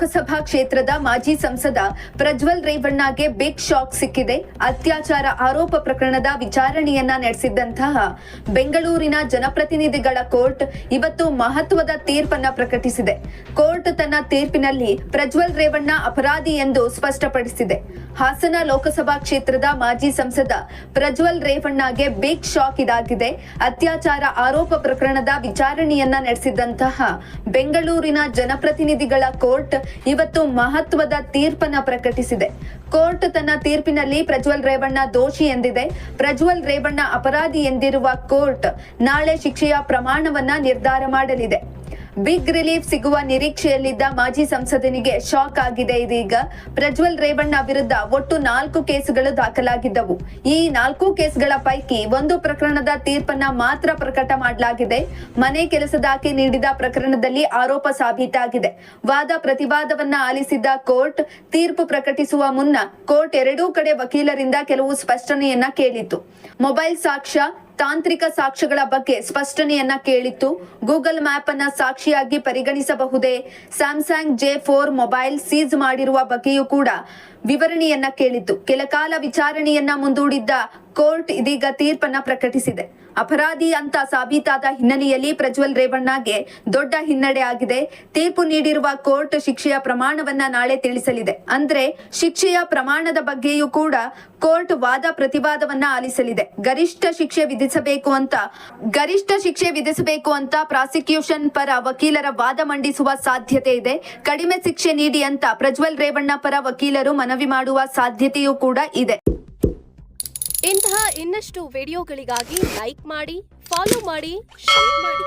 ಲೋಕಸಭಾ ಕ್ಷೇತ್ರದ ಮಾಜಿ ಸಂಸದ ಪ್ರಜ್ವಲ್ ರೇವಣ್ಣಗೆ ಬಿಗ್ ಶಾಕ್ ಸಿಕ್ಕಿದೆ. ಅತ್ಯಾಚಾರ ಆರೋಪ ಪ್ರಕರಣದ ವಿಚಾರಣೆಯನ್ನ ನಡೆಸಿದ್ದಂತಹ ಬೆಂಗಳೂರಿನ ಜನಪ್ರತಿನಿಧಿಗಳ ಕೋರ್ಟ್ ಇವತ್ತು ಮಹತ್ವದ ತೀರ್ಪನ್ನ ಪ್ರಕಟಿಸಿದೆ. ಕೋರ್ಟ್ ತನ್ನ ತೀರ್ಪಿನಲ್ಲಿ ಪ್ರಜ್ವಲ್ ರೇವಣ್ಣ ಅಪರಾಧಿ ಎಂದು ಸ್ಪಷ್ಟಪಡಿಸಿದೆ. ಹಾಸನ ಲೋಕಸಭಾ ಕ್ಷೇತ್ರದ ಮಾಜಿ ಸಂಸದ ಪ್ರಜ್ವಲ್ ರೇವಣ್ಣಗೆ ಬಿಗ್ ಶಾಕ್ ಇದಾಗಿದೆ. ಅತ್ಯಾಚಾರ ಆರೋಪ ಪ್ರಕರಣದ ವಿಚಾರಣೆಯನ್ನ ನಡೆಸಿದ್ದಂತಹ ಬೆಂಗಳೂರಿನ ಜನಪ್ರತಿನಿಧಿಗಳ ಕೋರ್ಟ್ ಇವತ್ತು ಮಹತ್ವದ ತೀರ್ಪನ್ನ ಪ್ರಕಟಿಸಿದೆ. ಕೋರ್ಟ್ ತನ್ನ ತೀರ್ಪಿನಲ್ಲಿ ಪ್ರಜ್ವಲ್ ರೇವಣ್ಣ ದೋಷಿ ಎಂದಿದೆ. ಪ್ರಜ್ವಲ್ ರೇವಣ್ಣ ಅಪರಾಧಿ ಎಂದಿರುವ ಕೋರ್ಟ್ ನಾಳೆ ಶಿಕ್ಷೆಯ ಪ್ರಮಾಣವನ್ನ ನಿರ್ಧಾರ ಮಾಡಲಿದೆ. ಬಿಗ್ ರಿಲೀಫ್ ಸಿಗುವ ನಿರೀಕ್ಷೆಯಲ್ಲಿದ್ದ ಮಾಜಿ ಸಂಸದನಿಗೆ ಶಾಕ್ ಆಗಿದೆ ಇದೀಗ. ಪ್ರಜ್ವಲ್ ರೇವಣ್ಣ ವಿರುದ್ಧ ಒಟ್ಟು ನಾಲ್ಕು ಕೇಸುಗಳು ದಾಖಲಾಗಿದ್ದವು. ಈ ನಾಲ್ಕು ಕೇಸ್ಗಳ ಪೈಕಿ ಒಂದು ಪ್ರಕರಣದ ತೀರ್ಪನ್ನ ಮಾತ್ರ ಪ್ರಕಟ ಮಾಡಲಾಗಿದೆ. ಮನೆ ಕೆಲಸದಾಕೆ ನೀಡಿದ ಪ್ರಕರಣದಲ್ಲಿ ಆರೋಪ ಸಾಬೀತಾಗಿದೆ. ವಾದ ಪ್ರತಿವಾದವನ್ನ ಆಲಿಸಿದ್ದ ಕೋರ್ಟ್ ತೀರ್ಪು ಪ್ರಕಟಿಸುವ ಮುನ್ನ ಕೋರ್ಟ್ ಎರಡೂ ಕಡೆ ವಕೀಲರಿಂದ ಕೆಲವು ಸ್ಪಷ್ಟನೆಯನ್ನ ಕೇಳಿತು ಮೊಬೈಲ್ ಸಾಕ್ಷ್ಯ ತಾಂತ್ರಿಕ ಸಾಕ್ಷ್ಯಗಳ ಬಗ್ಗೆ ಸ್ಪಷ್ಟನೆಯನ್ನ ಕೇಳಿತ್ತು. ಗೂಗಲ್ ಮ್ಯಾಪ್ ಅನ್ನ ಸಾಕ್ಷಿಯಾಗಿ ಪರಿಗಣಿಸಬಹುದೇ? Samsung J four mobile seize ಮಾಡಿರುವ ಬಗ್ಗೆಯೂ ಕೂಡ ವಿವರಣೆಯನ್ನ ಕೆಲ ಕೆಲಕಾಲ ವಿಚಾರಣೆಯನ್ನ ಮುಂದೂಡಿದ್ದ ಕೋರ್ಟ್ ಇದೀಗ ತೀರ್ಪನ್ನ ಪ್ರಕಟಿಸಿದೆ. ಅಪರಾಧಿ ಅಂತ ಸಾಬೀತಾದ ಹಿನ್ನೆಲೆಯಲ್ಲಿ ಪ್ರಜ್ವಲ್ ರೇವಣ್ಣಗೆ ದೊಡ್ಡ ಹಿನ್ನಡೆ ಆಗಿದೆ. ತೀರ್ಪು ನೀಡಿರುವ ಕೋರ್ಟ್ ಶಿಕ್ಷೆಯ ಪ್ರಮಾಣವನ್ನ ನಾಳೆ ತಿಳಿಸಲಿದೆ. ಅಂದ್ರೆ ಶಿಕ್ಷೆಯ ಪ್ರಮಾಣದ ಬಗ್ಗೆಯೂ ಕೂಡ ಕೋರ್ಟ್ ವಾದ ಪ್ರತಿವಾದವನ್ನ ಆಲಿಸಲಿದೆ. ಗರಿಷ್ಠ ಶಿಕ್ಷೆ ವಿಧಿಸಬೇಕು ಅಂತ, ಗರಿಷ್ಠ ಶಿಕ್ಷೆ ವಿಧಿಸಬೇಕು ಅಂತ ಪ್ರಾಸಿಕ್ಯೂಷನ್ ಪರ ವಕೀಲರ ವಾದ ಮಂಡಿಸುವ ಸಾಧ್ಯತೆ ಇದೆ. ಕಡಿಮೆ ಶಿಕ್ಷೆ ನೀಡಿ ಅಂತ ಪ್ರಜ್ವಲ್ ರೇವಣ್ಣ ಪರ ವಕೀಲರು ಮನವಿ ಮಾಡುವ ಸಾಧ್ಯತೆಯೂ ಕೂಡ ಇದೆ. ಇಂತಹ ಇನ್ನಷ್ಟು ವಿಡಿಯೋಗಳಿಗಾಗಿ ಲೈಕ್ ಮಾಡಿ ಫಾಲೋ ಮಾಡಿ ಶೇರ್ ಮಾಡಿ.